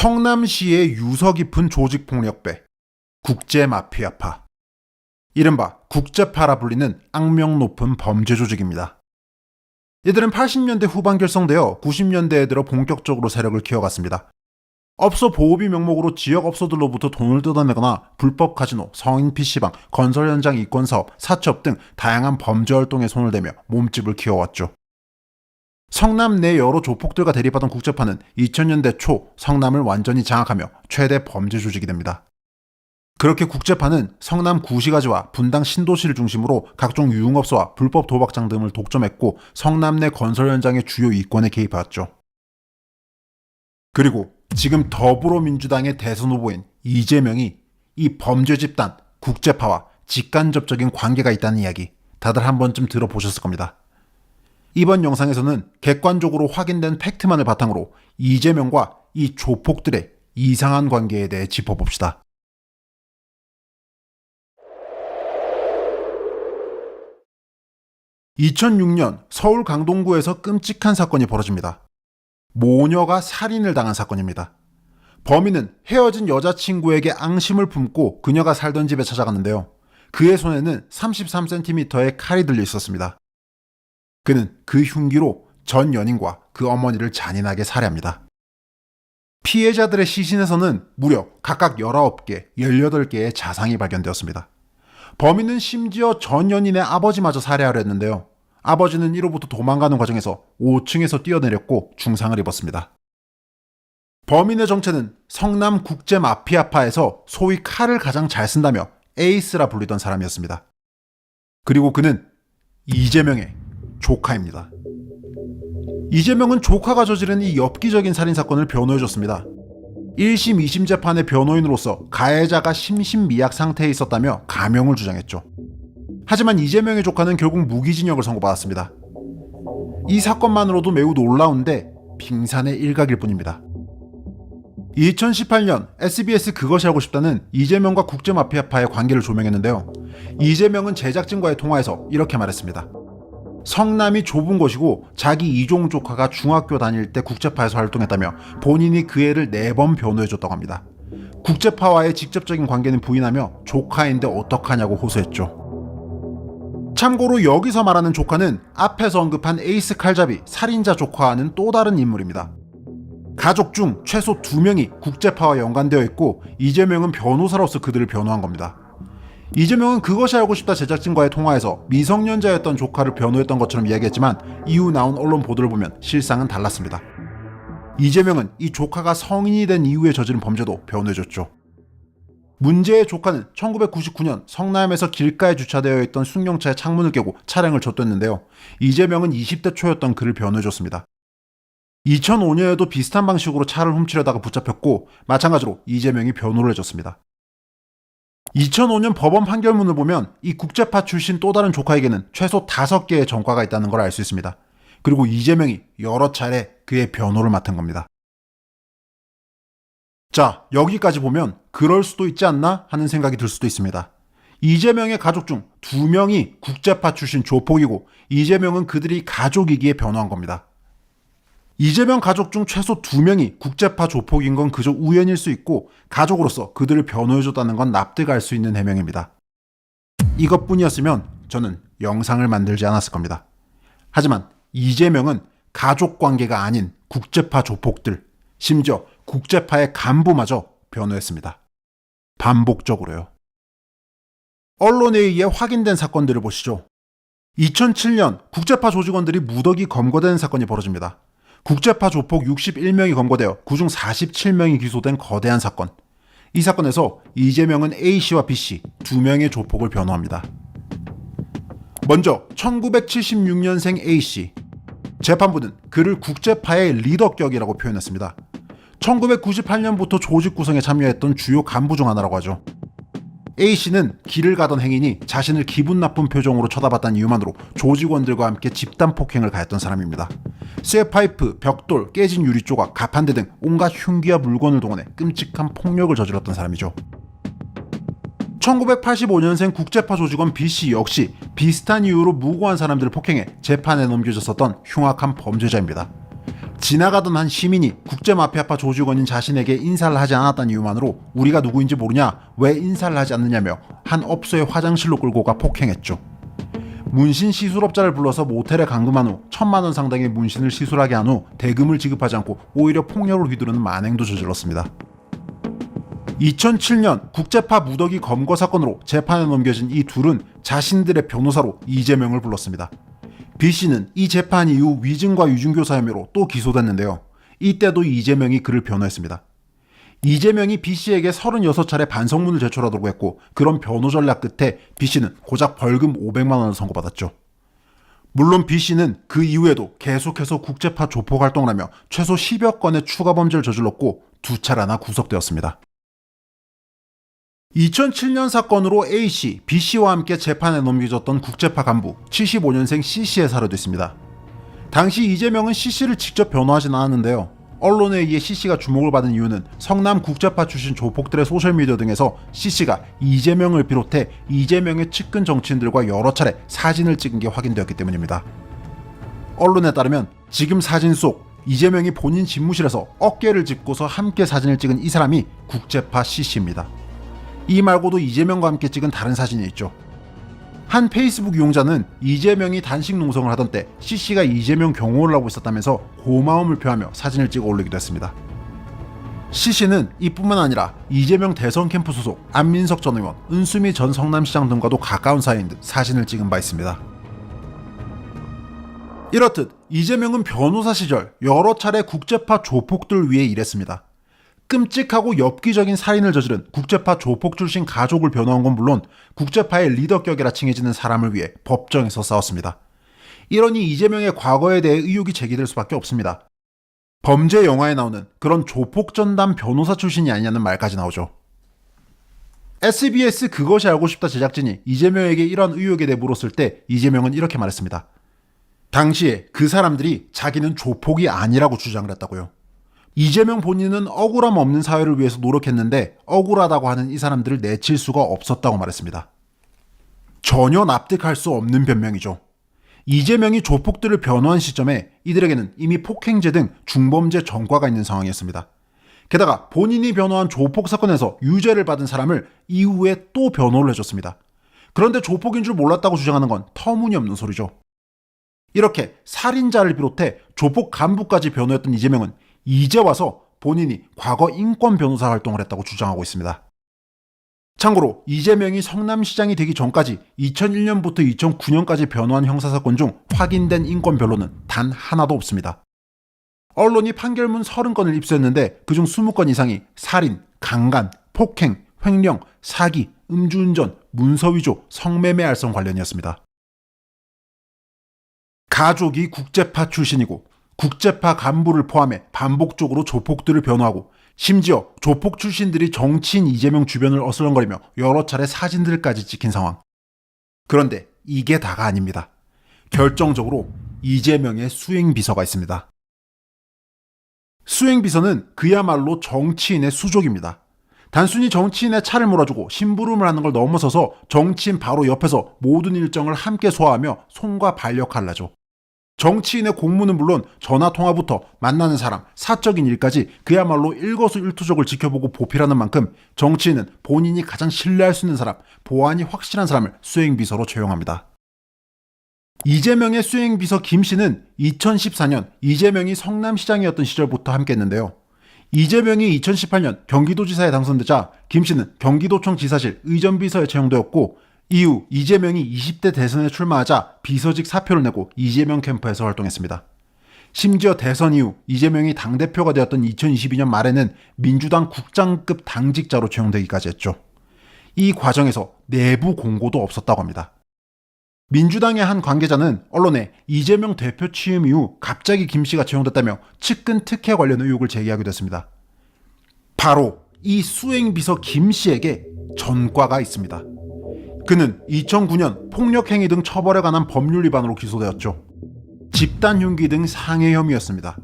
성남시의 유서 깊은 조직 폭력배, 국제 마피아파. 이른바 국제파라 불리는 악명 높은 범죄 조직입니다. 이들은 80년대 후반 결성되어 90년대에 들어 본격적으로 세력을 키워갔습니다. 업소 보호비 명목으로 지역 업소들로부터 돈을 뜯어내거나 불법 카지노, 성인 PC방, 건설 현장 이권 사업, 사첩 등 다양한 범죄 활동에 손을 대며 몸집을 키워왔죠. 성남 내 여러 조폭들과 대립하던 국제파는 2000년대 초 성남을 완전히 장악하며 최대 범죄 조직이 됩니다. 그렇게 국제파는 성남 구시가지와 분당 신도시를 중심으로 각종 유흥업소와 불법 도박장 등을 독점했고 성남 내 건설 현장의 주요 이권에 개입해왔죠. 그리고 지금 더불어민주당의 대선 후보인 이재명이 이 범죄 집단 국제파와 직간접적인 관계가 있다는 이야기 다들 한 번쯤 들어보셨을 겁니다. 이번 영상에서는 객관적으로 확인된 팩트만을 바탕으로 이재명과 이 조폭들의 이상한 관계에 대해 짚어봅시다. 2006년 서울 강동구에서 끔찍한 사건이 벌어집니다. 모녀가 살인을 당한 사건입니다. 범인은 헤어진 여자친구에게 앙심을 품고 그녀가 살던 집에 찾아갔는데요. 그의 손에는 33cm의 칼이 들려 있었습니다. 그는 그 흉기로 전 연인과 그 어머니를 잔인하게 살해합니다. 피해자들의 시신에서는 무려 각각 19개, 18개의 자상이 발견되었습니다. 범인은 심지어 전 연인의 아버지마저 살해하려 했는데요. 아버지는 이로부터 도망가는 과정에서 5층에서 뛰어내렸고 중상을 입었습니다. 범인의 정체는 성남 국제 마피아파에서 소위 칼을 가장 잘 쓴다며 에이스라 불리던 사람이었습니다. 그리고 그는 이재명의 조카입니다. 이재명은 조카가 저지른 이 엽기적인 살인사건을 변호해줬습니다. 1심, 2심 재판의 변호인으로서 가해자가 심신미약 상태에 있었다며 가명을 주장했죠. 하지만 이재명의 조카는 결국 무기징역을 선고받았습니다. 이 사건만으로도 매우 놀라운데 빙산의 일각일 뿐입니다. 2018년 SBS 그것이 알고 싶다는 이재명과 국제마피아파의 관계를 조명했는데요. 이재명은 제작진과의 통화에서 이렇게 말했습니다. 성남이 좁은 곳이고 자기 이종 조카가 중학교 다닐 때 국제파에서 활동했다며 본인이 그 애를 네 번 변호해줬다고 합니다. 국제파와의 직접적인 관계는 부인하며 조카인데 어떡하냐고 호소했죠. 참고로 여기서 말하는 조카는 앞에서 언급한 에이스 칼잡이 살인자 조카와는 또 다른 인물입니다. 가족 중 최소 두 명이 국제파와 연관되어 있고 이재명은 변호사로서 그들을 변호한 겁니다. 이재명은 그것이 알고 싶다 제작진과의 통화에서 미성년자였던 조카를 변호했던 것처럼 이야기했지만 이후 나온 언론 보도를 보면 실상은 달랐습니다. 이재명은 이 조카가 성인이 된 이후에 저지른 범죄도 변호해줬죠. 문제의 조카는 1999년 성남에서 길가에 주차되어 있던 승용차의 창문을 깨고 차량을 줬댔는데요. 이재명은 20대 초였던 그를 변호해줬습니다. 2005년에도 비슷한 방식으로 차를 훔치려다가 붙잡혔고 마찬가지로 이재명이 변호를 해줬습니다. 2005년 법원 판결문을 보면 이 국제파 출신 또 다른 조카에게는 최소 5개의 전과가 있다는 걸 알 수 있습니다. 그리고 이재명이 여러 차례 그의 변호를 맡은 겁니다. 자, 여기까지 보면 그럴 수도 있지 않나 하는 생각이 들 수도 있습니다. 이재명의 가족 중 두 명이 국제파 출신 조폭이고 이재명은 그들이 가족이기에 변호한 겁니다. 이재명 가족 중 최소 두 명이 국제파 조폭인 건 그저 우연일 수 있고 가족으로서 그들을 변호해줬다는 건 납득할 수 있는 해명입니다. 이것뿐이었으면 저는 영상을 만들지 않았을 겁니다. 하지만 이재명은 가족 관계가 아닌 국제파 조폭들, 심지어 국제파의 간부마저 변호했습니다. 반복적으로요. 언론에 의해 확인된 사건들을 보시죠. 2007년 국제파 조직원들이 무더기 검거되는 사건이 벌어집니다. 국제파 조폭 61명이 검거되어 그중 47명이 기소된 거대한 사건. 이 사건에서 이재명은 A씨와 B씨 두 명의 조폭을 변호합니다. 먼저 1976년생 A씨. 재판부는 그를 국제파의 리더격이라고 표현했습니다. 1998년부터 조직 구성에 참여했던 주요 간부 중 하나라고 하죠. A씨는 길을 가던 행인이 자신을 기분 나쁜 표정으로 쳐다봤다는 이유만으로 조직원들과 함께 집단 폭행을 가했던 사람입니다. 쇠 파이프, 벽돌, 깨진 유리 조각, 가판대 등 온갖 흉기와 물건을 동원해 끔찍한 폭력을 저질렀던 사람이죠. 1985년생 국제파 조직원 B씨 역시 비슷한 이유로 무고한 사람들을 폭행해 재판에 넘겨졌었던 흉악한 범죄자입니다. 지나가던 한 시민이 국제마피아파 조직원인 자신에게 인사를 하지 않았다는 이유만으로 우리가 누구인지 모르냐 왜 인사를 하지 않느냐며 한 업소의 화장실로 끌고 가 폭행했죠. 문신 시술업자를 불러서 모텔에 감금한 후 천만 원 상당의 문신을 시술하게 한 후 대금을 지급하지 않고 오히려 폭력을 휘두르는 만행도 저질렀습니다. 2007년 국제파 무더기 검거 사건으로 재판에 넘겨진 이 둘은 자신들의 변호사로 이재명을 불렀습니다. B 씨는 이 재판 이후 위증과 유증교사 혐의로 또 기소됐는데요. 이때도 이재명이 그를 변호했습니다. 이재명이 B 씨에게 36차례 반성문을 제출하도록 했고 그런 변호 전략 끝에 B 씨는 고작 벌금 500만 원을 선고받았죠. 물론 B 씨는 그 이후에도 계속해서 국제파 조폭 활동을 하며 최소 10여 건의 추가 범죄를 저질렀고 두 차례나 구속되었습니다. 2007년 사건으로 A씨, B씨와 함께 재판에 넘겨졌던 국제파 간부 75년생 C씨의 사례됐습니다. 당시 이재명은 C씨를 직접 변호하진 않았는데요. 언론에 의해 C씨가 주목을 받은 이유는 성남 국제파 출신 조폭들의 소셜미디어 등에서 C씨가 이재명을 비롯해 이재명의 측근 정치인들과 여러 차례 사진을 찍은 게 확인되었기 때문입니다. 언론에 따르면 지금 사진 속 이재명이 본인 집무실에서 어깨를 짚고서 함께 사진을 찍은 이 사람이 국제파 C씨입니다. 이 말고도 이재명과 함께 찍은 다른 사진이 있죠. 한 페이스북 이용자는 이재명이 단식 농성을 하던 때 CC가 이재명 경호를 하고 있었다면서 고마움을 표하며 사진을 찍어 올리기도 했습니다. CC는 이뿐만 아니라 이재명 대선 캠프 소속 안민석 전 의원, 은수미 전 성남시장 등과도 가까운 사이인 듯 사진을 찍은 바 있습니다. 이렇듯 이재명은 변호사 시절 여러 차례 국제파 조폭들 위해 일했습니다. 끔찍하고 엽기적인 살인을 저지른 국제파 조폭 출신 가족을 변호한 건 물론 국제파의 리더격이라 칭해지는 사람을 위해 법정에서 싸웠습니다. 이러니 이재명의 과거에 대해 의혹이 제기될 수밖에 없습니다. 범죄 영화에 나오는 그런 조폭 전담 변호사 출신이 아니냐는 말까지 나오죠. SBS 그것이 알고 싶다 제작진이 이재명에게 이런 의혹에 대해 물었을 때 이재명은 이렇게 말했습니다. 당시에 그 사람들이 자기는 조폭이 아니라고 주장을 했다고요. 이재명 본인은 억울함 없는 사회를 위해서 노력했는데 억울하다고 하는 이 사람들을 내칠 수가 없었다고 말했습니다. 전혀 납득할 수 없는 변명이죠. 이재명이 조폭들을 변호한 시점에 이들에게는 이미 폭행죄 등 중범죄 전과가 있는 상황이었습니다. 게다가 본인이 변호한 조폭 사건에서 유죄를 받은 사람을 이후에 또 변호를 해줬습니다. 그런데 조폭인 줄 몰랐다고 주장하는 건 터무니없는 소리죠. 이렇게 살인자를 비롯해 조폭 간부까지 변호했던 이재명은 이제 와서 본인이 과거 인권 변호사 활동을 했다고 주장하고 있습니다. 참고로 이재명이 성남시장이 되기 전까지 2001년부터 2009년까지 변호한 형사사건 중 확인된 인권 변로는 단 하나도 없습니다. 언론이 판결문 30건을 입수했는데 그중 20건 이상이 살인, 강간, 폭행, 횡령, 사기, 음주운전, 문서위조, 성매매 알선 관련이었습니다. 가족이 국제파 출신이고 국제파 간부를 포함해 반복적으로 조폭들을 변호하고 심지어 조폭 출신들이 정치인 이재명 주변을 어슬렁거리며 여러 차례 사진들까지 찍힌 상황. 그런데 이게 다가 아닙니다. 결정적으로 이재명의 수행비서가 있습니다. 수행비서는 그야말로 정치인의 수족입니다. 단순히 정치인의 차를 몰아주고 심부름을 하는 걸 넘어서서 정치인 바로 옆에서 모든 일정을 함께 소화하며 손과 발 역할을 하죠. 정치인의 공무는 물론 전화 통화부터 만나는 사람, 사적인 일까지 그야말로 일거수일투족을 지켜보고 보필하는 만큼 정치인은 본인이 가장 신뢰할 수 있는 사람, 보안이 확실한 사람을 수행비서로 채용합니다. 이재명의 수행비서 김 씨는 2014년 이재명이 성남시장이었던 시절부터 함께했는데요. 이재명이 2018년 경기도지사에 당선되자 김 씨는 경기도청 지사실 의전비서에 채용되었고 이후 이재명이 20대 대선에 출마하자 비서직 사표를 내고 이재명 캠프에서 활동했습니다. 심지어 대선 이후 이재명이 당대표가 되었던 2022년 말에는 민주당 국장급 당직자로 채용되기까지 했죠. 이 과정에서 내부 공고도 없었다고 합니다. 민주당의 한 관계자는 언론에 이재명 대표 취임 이후 갑자기 김 씨가 채용됐다며 측근 특혜 관련 의혹을 제기하기도 했습니다. 바로 이 수행비서 김 씨에게 전과가 있습니다. 그는 2009년 폭력행위 등 처벌에 관한 법률 위반으로 기소되었죠. 집단 흉기 등 상해 혐의였습니다.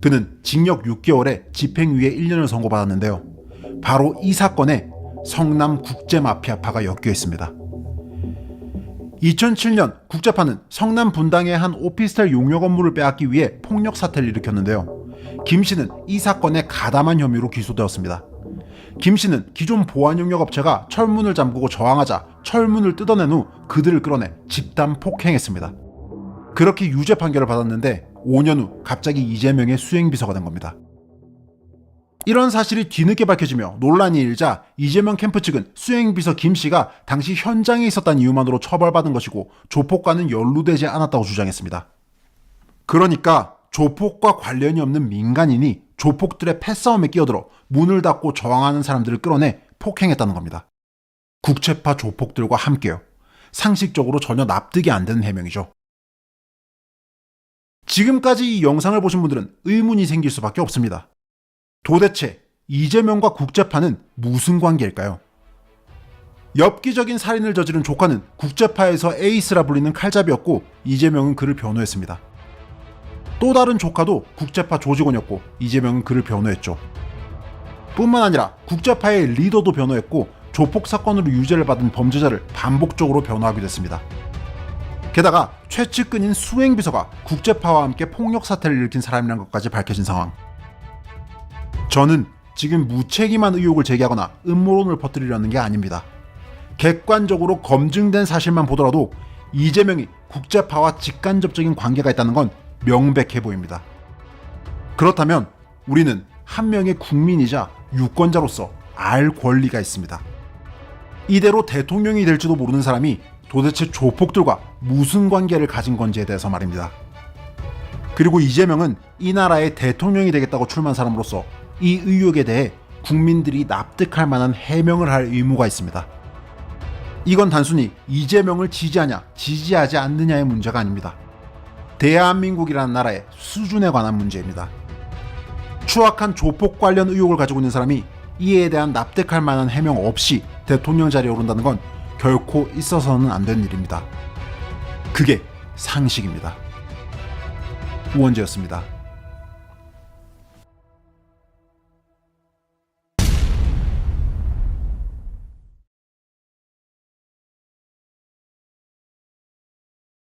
그는 징역 6개월에 집행유예 1년을 선고받았는데요. 바로 이 사건에 성남 국제마피아파가 엮여 있습니다. 2007년 국제파는 성남 분당의 한 오피스텔 용역 업무를 빼앗기 위해 폭력 사태를 일으켰는데요. 김 씨는 이 사건에 가담한 혐의로 기소되었습니다. 김 씨는 기존 보안 용역 업체가 철문을 잠그고 저항하자 철문을 뜯어낸 후 그들을 끌어내 집단 폭행했습니다. 그렇게 유죄 판결을 받았는데 5년 후 갑자기 이재명의 수행비서가 된 겁니다. 이런 사실이 뒤늦게 밝혀지며 논란이 일자 이재명 캠프 측은 수행비서 김 씨가 당시 현장에 있었다는 이유만으로 처벌받은 것이고 조폭과는 연루되지 않았다고 주장했습니다. 그러니까 조폭과 관련이 없는 민간인이 조폭들의 패싸움에 끼어들어 문을 닫고 저항하는 사람들을 끌어내 폭행했다는 겁니다. 국채파 조폭들과 함께요. 상식적으로 전혀 납득이 안 되는 해명이죠. 지금까지 이 영상을 보신 분들은 의문이 생길 수밖에 없습니다. 도대체 이재명과 국제파는 무슨 관계일까요? 엽기적인 살인을 저지른 조카는 국제파에서 에이스라 불리는 칼잡이였고 이재명은 그를 변호했습니다. 또 다른 조카도 국제파 조직원이었고 이재명은 그를 변호했죠. 뿐만 아니라 국제파의 리더도 변호했고 조폭 사건으로 유죄를 받은 범죄자를 반복적으로 변호하기도 했습니다. 게다가 최측근인 수행비서가 국제파와 함께 폭력 사태를 일으킨 사람이라는 것까지 밝혀진 상황. 저는 지금 무책임한 의혹을 제기하거나 음모론을 퍼뜨리려는 게 아닙니다. 객관적으로 검증된 사실만 보더라도 이재명이 국제파와 직간접적인 관계가 있다는 건 명백해 보입니다. 그렇다면 우리는 한 명의 국민이자 유권자로서 알 권리가 있습니다. 이대로 대통령이 될지도 모르는 사람이 도대체 조폭들과 무슨 관계를 가진 건지에 대해서 말입니다. 그리고 이재명은 이 나라의 대통령이 되겠다고 출마한 사람으로서 이 의혹에 대해 국민들이 납득할 만한 해명을 할 의무가 있습니다. 이건 단순히 이재명을 지지하냐, 지지하지 않느냐의 문제가 아닙니다. 대한민국이라는 나라의 수준에 관한 문제입니다. 추악한 조폭 관련 의혹을 가지고 있는 사람이 이에 대한 납득할 만한 해명 없이 대통령 자리에 오른다는 건 결코 있어서는 안 되는 일입니다. 그게 상식입니다. 우원재였습니다.